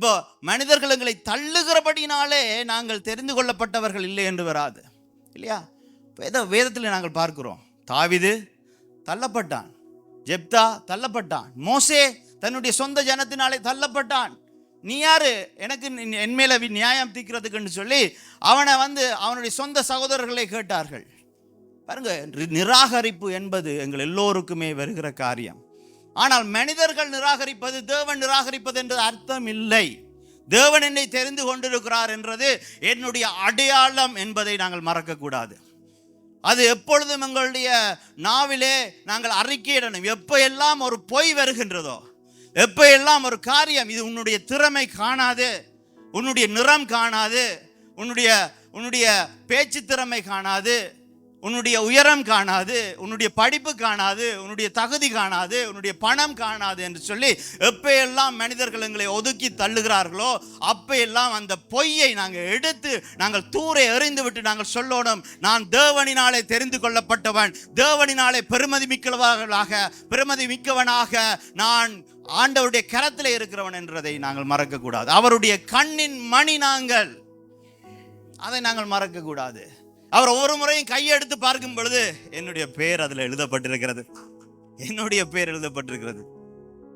இப்போ மனிதர்கள் எங்களை தள்ளுகிறபடினாலே நாங்கள் தெரிந்து கொள்ளப்பட்டவர்கள் இல்லை என்று வராது. இல்லையா? வேத வேதத்தில் நாங்கள் பார்க்கிறோம். தாவிது தள்ளப்பட்டான். ஜெப்தா தள்ளப்பட்டான். மோசே தன்னுடைய சொந்த ஜனத்தினாலே தள்ளப்பட்டான். நீ யாரு? எனக்கு என் மேல நியாயம் தீர்க்கிறதுக்குன்னு சொல்லி அவனை வந்து அவனுடைய சொந்த சகோதரர்களை கேட்டார்கள். பாருங்க நி- நிராகரிப்பு என்பது எங்கள் எல்லோருக்குமே வருகிற காரியம். ஆனால் மனிதர்கள் நிராகரிப்பது தேவன் நிராகரிப்பது என்றது அர்த்தம் இல்லை தேவன் என்னை தெரிந்து கொண்டிருக்கிறார் என்றது என்னுடைய அடையாளம் என்பதை நாங்கள் மறக்கக்கூடாது. அது எப்பொழுதும் எங்களுடைய நாவிலே நாங்கள் அறிக்கையிடணும். எப்போ எல்லாம் ஒரு பொய் வருகின்றதோ எப்போ எல்லாம் ஒரு காரியம் இது உன்னுடைய திறமை காணாது உன்னுடைய நிறம் காணாது உன்னுடைய உன்னுடைய பேச்சு திறமை காணாது உன்னுடைய உயரம் காணாது உன்னுடைய படிப்பு காணாது உன்னுடைய தகுதி காணாது உன்னுடைய பணம் காணாது என்று சொல்லி எப்பையெல்லாம் மனிதர்கள் எங்களை ஒதுக்கி தள்ளுகிறார்களோ அப்பையெல்லாம் அந்த பொய்யை நாங்கள் எடுத்து நாங்கள் தூரை எறிந்து விட்டு நாங்கள் சொல்லணும் நான் தேவனினாலே தெரிந்து கொள்ளப்பட்டவன் தேவனினாலே பெருமதி மிக்கவர்களாக பெருமதி மிக்கவனாக நான் ஆண்டவருடைய கரத்தில் இருக்கிறவன் என்றதை நாங்கள் மறக்கக்கூடாது. அவருடைய கண்ணின் மணி நாங்கள். அதை நாங்கள் மறக்கக்கூடாது. அவர் ஒவ்வொரு முறையும் கையெடுத்து பார்க்கும் பொழுது என்னுடைய பேர் அதில் எழுதப்பட்டிருக்கிறது. என்னுடைய பேர் எழுதப்பட்டிருக்கிறது.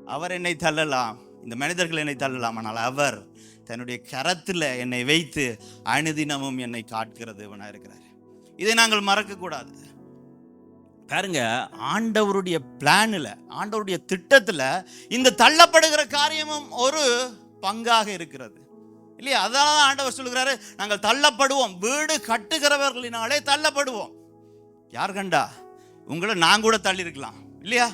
அவர் என்னை தள்ளலாம். இந்த மனிதர்கள் என்னை தள்ளலாம். ஆனால் அவர் தன்னுடைய கரத்தில் என்னை வைத்து அனுதினமும் என்னை காட்கிறதுவனாக இருக்கிறார். இதை நாங்கள் மறக்கக்கூடாது. பாருங்க ஆண்டவருடைய பிளானில் ஆண்டவருடைய திட்டத்தில் இந்த தள்ளப்படுகிற காரியமும் ஒரு பங்காக இருக்கிறது. இல்லையா? அதான் தான் ஆண்டவர் சொல்கிறாரு நாங்கள் தள்ளப்படுவோம். வீடு கட்டுகிறவர்களினாலே தள்ளப்படுவோம். யார் கண்டா? உங்களை நான் கூட தள்ளியிருக்கலாம். இல்லையா?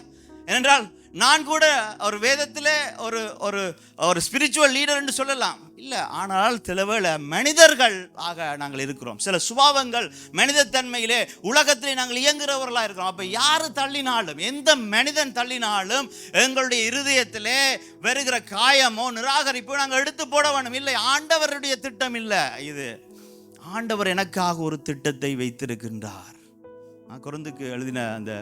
ஏனென்றால் நான் கூட ஒரு வேதத்தில் ஒரு ஒரு ஒரு ஸ்பிரிச்சுவல் லீடர் என்று சொல்லலாம். இல்லை ஆனால் சிலவேளை மனிதர்கள் ஆக நாங்கள் இருக்கிறோம். சில சுபாவங்கள் மனிதத்தன்மையிலே உலகத்திலே நாங்கள் இயங்குகிறவர்களாக இருக்கிறோம். அப்போ யார் தள்ளினாலும் எந்த மனிதன் தள்ளினாலும் எங்களுடைய இருதயத்திலே வருகிற காயமோ நிராகரிப்போ நாங்கள் எடுத்து போட வேணும். இல்லை ஆண்டவருடைய திட்டம் இல்லை. இது ஆண்டவர் எனக்காக ஒரு திட்டத்தை வைத்திருக்கின்றார். நான் குருந்துக்கு எழுதின அந்த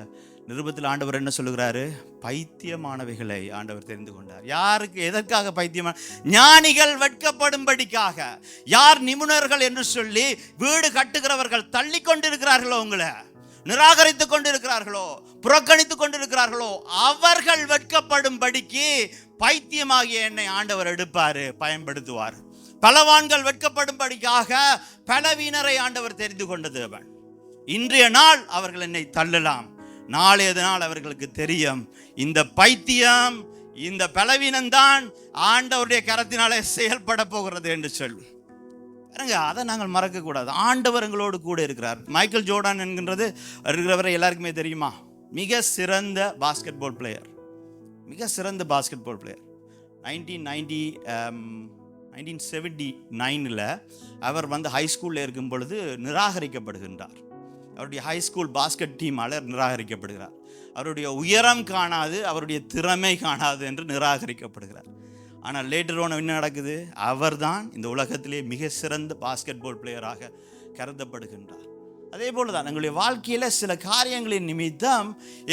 நிருபத்தில் ஆண்டவர் என்ன சொல்லுகிறாரு? பைத்தியமானவைகளை ஆண்டவர் தெரிந்து கொண்டார். யாருக்கு எதற்காக பைத்தியமான ஞானிகள் வெட்கப்படும்படிக்காக. யார் நிபுணர்கள் என்று சொல்லி வீடு கட்டுகிறவர்கள் தள்ளி கொண்டிருக்கிறார்களோ உங்களை? நிராகரித்து கொண்டிருக்கிறார்களோ? புறக்கணித்து கொண்டிருக்கிறார்களோ? அவர்கள் வெட்கப்படும்படிக்கு பைத்தியமாகிய என்னை ஆண்டவர் எடுப்பார் பயன்படுத்துவார். பலவான்கள் வெட்கப்படும்படிக்காக பலவீனரை ஆண்டவர் தெரிந்து கொண்டது அவன். இன்றைய நாள் அவர்கள் என்னை தள்ளலாம். நாளைய நாள் அவர்களுக்கு தெரியும். இந்த பைத்தியம் இந்த பலவீனம்தான் ஆண்டவருடைய கரத்தினாலே செயல்பட போகிறது என்று சொல்லி பாருங்க அதை நாங்கள் மறக்கக்கூடாது. ஆண்டவர் எங்களோடு கூட இருக்கிறார். மைக்கேல் ஜோர்டான் என்கின்றது இருக்கிறவரை எல்லாருக்குமே தெரியுமா? மிக சிறந்த பாஸ்கெட் பால் பிளேயர் மிக சிறந்த basketball player nineteen ninety nineteen seventy நைனில் அவர் வந்து ஹை ஸ்கூலில் இருக்கும் பொழுது நிராகரிக்கப்படுகின்றார். அவருடைய ஹை ஸ்கூல் பாஸ்கெட் டீமால் நிராகரிக்கப்படுகிறார். அவருடைய உயரம் காணாது அவருடைய திறமை காணாது என்று நிராகரிக்கப்படுகிறார். ஆனால் லேட்டர் ஒன்று என்ன நடக்குது? அவர்தான் இந்த உலகத்திலே மிக சிறந்த பாஸ்கெட் பால் பிளேயராக கருதப்படுகின்றார். அதே போல தான் எங்களுடைய வாழ்க்கையில் சில காரியங்களின் நிமித்தம்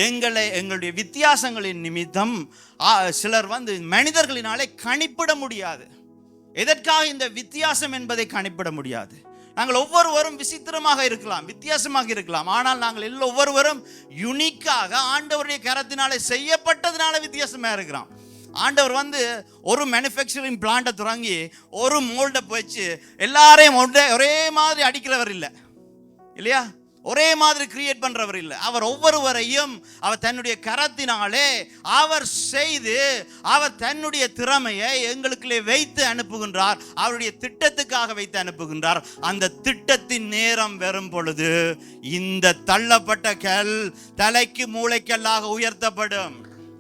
எங்களை எங்களுடைய வித்தியாசங்களின் நிமித்தம் சிலர் வந்து மனிதர்களினாலே கணிப்பிட முடியாது. எதற்காக இந்த வித்தியாசம் என்பதை கணிப்பிட முடியாது? நாங்கள் ஒவ்வொருவரும் விசித்திரமாக இருக்கலாம் வித்தியாசமாக இருக்கலாம். ஆனால் நாங்கள் எல்லா ஒவ்வொருவரும் யுனிக்காக ஆண்டவருடைய கரத்தினாலே செய்யப்பட்டதுனால வித்தியாசமாக இருக்கிறோம். ஆண்டவர் வந்து ஒரு மேனுஃபேக்சரிங் பிளான்ட்டை தொடங்கி ஒரு மோல்டை வச்சு எல்லாரையும் ஒரே மாதிரி அடிக்கிறவர் இல்லை. இல்லையா? ஒரே மாதிரி கிரியேட் பண்றவர் இல்லை. அவர் ஒவ்வொருவரையும் அவர் தன்னுடைய கரத்தினாலே அவர் செய்து அவர் தன்னுடைய திறமையை எங்களுக்குள்ளே வைத்து அனுப்புகின்றார். அவருடைய திட்டத்துக்காக வைத்து அனுப்புகின்றார். அந்த திட்டத்தின் நேரம் வரும் பொழுது இந்த தள்ளப்பட்ட கல் தலைக்கு மூளைக்கல்லாக உயர்த்தப்படும்.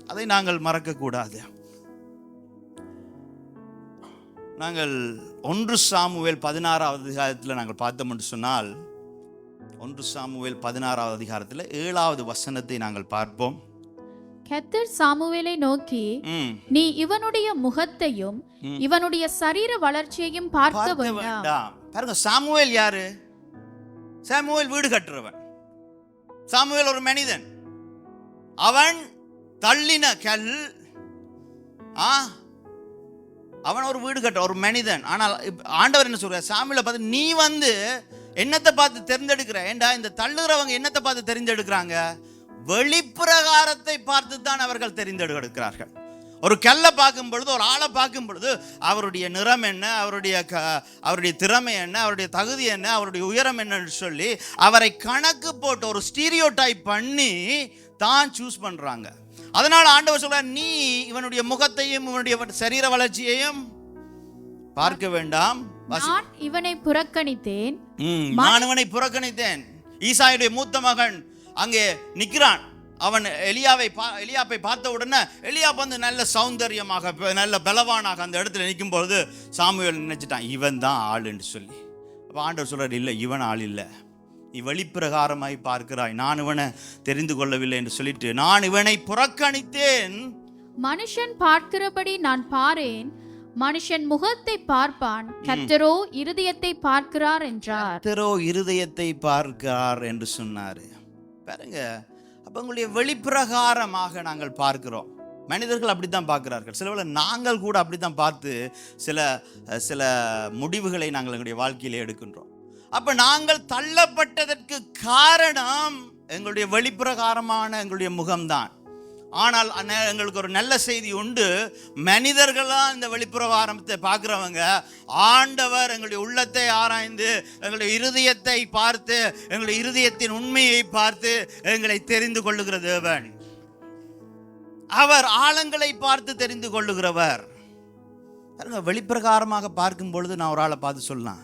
அதை நாங்கள் மறக்கக்கூடாது. நாங்கள் ஒன்று சாமுவேல் பதினாறாவது அதிகாரத்தில் நாங்கள் பார்த்தோம் என்று சொன்னால் ஒன்று சாமுவேல் பதினாறாவது அதிகாரத்தில் ஏழாவது வசனத்தை நாங்கள் பார்ப்போம். கத்தர் சாமுவேலை நோக்கி நீ இவனுடைய முகத்தையும் இவனுடைய சரீர வளர்ச்சியையும் பார்க்க வேண்டாம் பாருங்க சாமுவேல் யாரு? சாமுவேல் வீடு கட்டுறவன். சாமுவேல் ஒரு மனிதன். அவன் தள்ளின கல் ஆ அவன் ஒரு வீடு கட்ட ஒரு மனிதன். ஆனால் ஆண்டவர் என்ன சொல்றார்? சாமியில பார்த்து நீ வந்து என்னத்தை பார்த்து தெரிந்தெடுக்கிற? ஏண்டா இந்த தள்ளுகிறவங்க என்னத்தை பார்த்து தெரிந்தெடுக்கிறாங்க? வெளிப்பிரகாரத்தை பார்த்து தான் அவர்கள் தெரிந்தெடுக்கிறார்கள். ஒரு கல்லை பார்க்கும் பொழுது ஒரு ஆளை பார்க்கும் பொழுது அவருடைய நிறம் என்ன அவருடைய க அவருடைய திறமை என்ன அவருடைய தகுதி என்ன அவருடைய உயரம் என்னன்னு சொல்லி அவரை கணக்கு போட்டு ஒரு ஸ்டீரியோ டைப் பண்ணி தான் சூஸ் பண்ணுறாங்க அதனால் ஆண்டவர் சொல்றார் நீ இவனுடைய முகத்தையும் இவனுடைய சரீர வளர்ச்சியையும் பார்க்க வேண்டாம். நான் இவனை புறக்கணித்தேன் ம், நான் இவனை புறக்கணித்தேன். ஈசாயுடைய மூத்த மகன் அங்கே நிற்கிறான் அவன் எலியாவை பா எலியாப்பை பார்த்த உடனே எலியா வந்து நல்ல சௌந்தரியமாக நல்ல பலவானாக அந்த இடத்துல நிற்கும் பொழுது சாமுவேல் நினைச்சிட்டான் இவன் தான் ஆளுன்னு சொல்லி. அப்போ ஆண்டவர் சொல்றார் இல்லை இவன் ஆள் இல்லை. நீ வெளிப்பிரகாரமாய் பார்க்கிறாய். நான் இவனை தெரிந்து கொள்ளவில்லை என்று சொல்லிட்டு நான் இவனை புறக்கணித்தேன். மனுஷன் பார்க்கிறபடி நான் பாரேன் மனுஷன் முகத்தை பார்ப்பான். கர்த்தரோ இருதயத்தை பார்க்கிறார் என்றார். கர்த்தரோ இருதயத்தை பார்க்கிறார் என்று சொன்னார். பாருங்க அப்போ உங்களுடைய வெளிப்பிரகாரமாக நாங்கள் பார்க்கிறோம். மனிதர்கள் அப்படி தான் பார்க்கிறார்கள். சில வேளை நாங்கள் கூட அப்படி தான் பார்த்து சில சில முடிவுகளை நாங்கள் எங்களுடைய வாழ்க்கையிலே எடுக்கின்றோம். அப்போ நாங்கள் தள்ளப்பட்டதற்கு காரணம் எங்களுடைய வெளிப்பிரகாரமான எங்களுடைய முகம்தான். ஆனால் அண்ணே, எங்களுக்கு ஒரு நல்ல செய்தி உண்டு. மனிதர்களாக இந்த வெளிப்பிரகாரத்தை பார்க்குறவங்க ஆண்டவர் எங்களுடைய உள்ளத்தை ஆராய்ந்து எங்களுடைய இருதயத்தை பார்த்து எங்களுடைய இருதயத்தின் உண்மையை பார்த்து எங்களை தெரிந்து கொள்ளுகிற தேவன். அவர் ஆழங்களை பார்த்து தெரிந்து கொள்ளுகிறவர். பாருங்க, வெளிப்பிரகாரமாக பார்க்கும் பொழுது நான் ஒரு ஆளை பார்த்து சொல்லலாம்.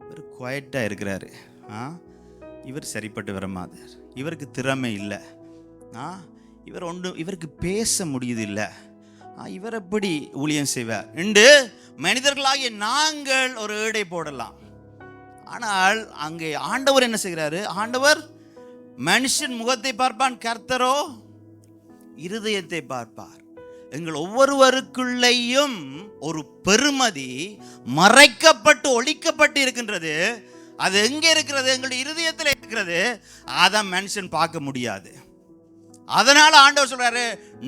இவர் குவைட்டாக இருக்கிறாரு. ஆ? இவர் சரிப்பட்டு வரமாதார் இவருக்கு திறமை இல்லை. ஆ? இவர் ஒன்று இவருக்கு பேச முடியுது இல்லை இவர் எப்படி ஊழியம் செய்வார்? என்று மனிதர்களாகிய நாங்கள் ஒரு ஏடை போடலாம். ஆனால் அங்கே ஆண்டவர் என்ன செய்கிறாரு? ஆண்டவர் மனுஷன் முகத்தை பார்ப்பான் கர்த்தரோ இருதயத்தை பார்ப்பார். எங்கள் ஒவ்வொருவருக்குள்ளேயும் ஒரு பெருமதி மறைக்கப்பட்டு ஒழிக்கப்பட்டு இருக்கின்றது. அது எங்கே இருக்கிறது? எங்களுடைய இருதயத்தில் இருக்கிறது. அதை மனுஷன் பார்க்க முடியாது. அதனால் ஆண்டவர் சொல்றாரு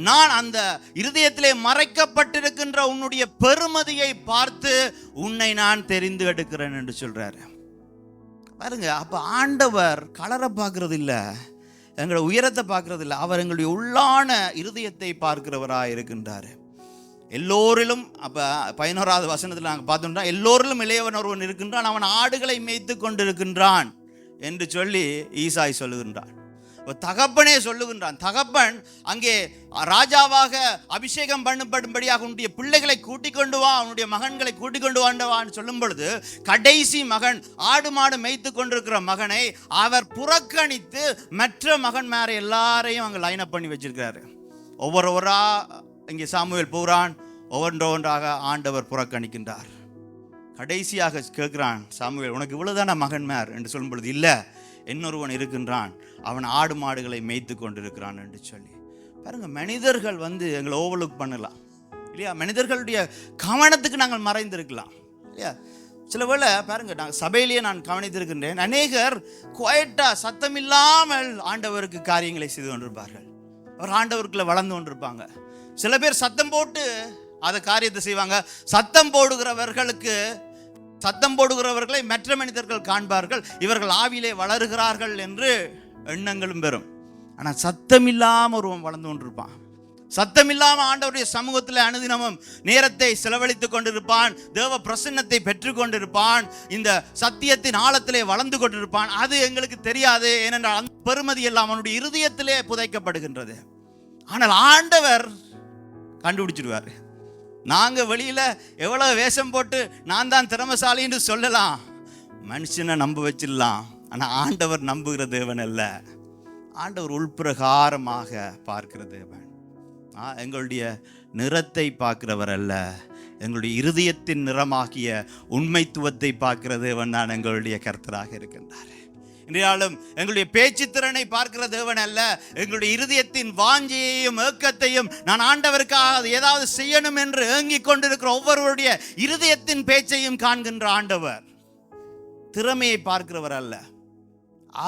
நான் அந்த இருதயத்திலே மறைக்கப்பட்டிருக்கின்ற உன்னுடைய பெருமதியை பார்த்து உன்னை நான் தெரிந்து எடுக்கிறேன் என்று சொல்றாரு. பாருங்க அப்போ ஆண்டவர் கலரை பார்க்கறது இல்லை எங்களை உயரத்தை பார்க்கறது இல்லை அவர் எங்களுடைய உள்ளான இருதயத்தை பார்க்கிறவராக இருக்கின்றார். எல்லோரிலும் அப்போ பதினோராவது வசனத்தில் நாங்கள் பார்த்தோம்னா எல்லோரிலும் இளையவன் ஒருவன் இருக்கின்றான் அவன் ஆடுகளை மேய்த்து கொண்டிருக்கின்றான் என்று சொல்லி ஈசாய் சொல்லுகின்றான் தகப்பனே சொல்லுகின்றான். தகப்பன் அங்கே ராஜாவாக அபிஷேகம் பண்ணப்படும்படியாக உன்னுடைய பிள்ளைகளை கூட்டிக் கொண்டு வா அவனுடைய மகன்களை கூட்டிக் கொண்டு வான்னு சொல்லும் பொழுது கடைசி மகன் ஆடு மாடு மேய்த்து கொண்டிருக்கிற மகனை அவர் புறக்கணித்து மற்ற மகன் மேற எல்லாரையும் அங்கே லைன் அப் பண்ணி வச்சிருக்கிறாரு. ஒவ்வொருவரா இங்கே சாமுவேல் போகிறான். ஒவ்வொன்றொன்றாக ஆண்டவர் புறக்கணிக்கின்றார். கடைசியாக கேட்கிறான் சாமுவேல் உனக்கு இவ்வளோதான மகன் மேர்? என்று சொல்லும் பொழுது இல்லை இன்னொருவன் இருக்கின்றான். அவன் ஆடு மாடுகளை மேய்த்து கொண்டிருக்கிறான் என்று சொல்லி. பாருங்க மனிதர்கள் வந்து எங்களை ஓவர்லுக் பண்ணலாம். இல்லையா? மனிதர்களுடைய கவனத்துக்கு நாங்கள் மறைந்திருக்கலாம். இல்லையா? சில வேளை பாருங்க நான் சபையிலேயே நான் கவனித்திருக்கின்றேன். அநேகர் குவைட்டா சத்தமில்லாமல் ஆண்டவருக்கு காரியங்களை செய்து கொண்டிருப்பார்கள். அவர் ஆண்டவருக்குள்ள வளர்ந்து கொண்டிருப்பாங்க. சில பேர் சத்தம் போட்டு அதை காரியத்தை செய்வாங்க. சத்தம் போடுகிறவர்களுக்கு சத்தம் போடுகிறவர்களை மற்ற மனிதர்கள் காண்பார்கள். இவர்கள் ஆவியிலே வளருகிறார்கள் என்று எண்ணங்களும் பெறும். ஆனால் சத்தம் இல்லாமல் ஒருவன் வளர்ந்து கொண்டிருப்பான். சத்தம் ஆண்டவருடைய சமூகத்தில் அனுதினமும் நேரத்தை செலவழித்துக் கொண்டிருப்பான். தேவ பிரசன்னத்தை பெற்று கொண்டிருப்பான். இந்த சத்தியத்தின் ஆழத்திலே வளர்ந்து கொண்டிருப்பான். அது எங்களுக்கு தெரியாது ஏனென்றால் அந்த பெருமதி எல்லாம் அவனுடைய இருதயத்திலே புதைக்கப்படுகின்றது. ஆனால் ஆண்டவர் கண்டுபிடிச்சிடுவார். நாங்கள் வெளியில் எவ்வளோ வேஷம் போட்டு நான் தான் திறமசாலின்னு சொல்லலாம். மனுஷனை நம்ப வச்சிடலாம். ஆனால் ஆண்டவர் நம்புகிற தேவன் அல்ல. ஆண்டவர் உள்பிரகாரமாக பார்க்கிற தேவன். ஆ, எங்களுடைய நிறத்தை பார்க்கிறவர் அல்ல. எங்களுடைய இருதயத்தின் நிறமாகிய உண்மைத்துவத்தை பார்க்கிற தேவன் தான் எங்களுடைய கர்த்தராக இருக்கின்றார். இன்றையாலும் எங்களுடைய பேச்சு திறனை பார்க்கிற தேவன் அல்ல. எங்களுடைய இருதயத்தின் வாஞ்சியையும் ஏக்கத்தையும் நான் ஆண்டவருக்காக ஏதாவது செய்யணும் என்று ஏங்கிக் கொண்டிருக்கிற ஒவ்வொருவருடைய இருதயத்தின் பேச்சையும் காண்கின்ற ஆண்டவர். திறமையை பார்க்கிறவர் அல்ல.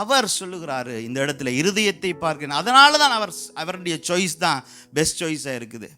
அவர் சொல்லுகிறாரு இந்த இடத்துல இருதயத்தை பார்க்கிறேன். அதனால தான் அவர் அவருடைய சாய்ஸ் தான் பெஸ்ட் சாய்ஸாக இருக்குது.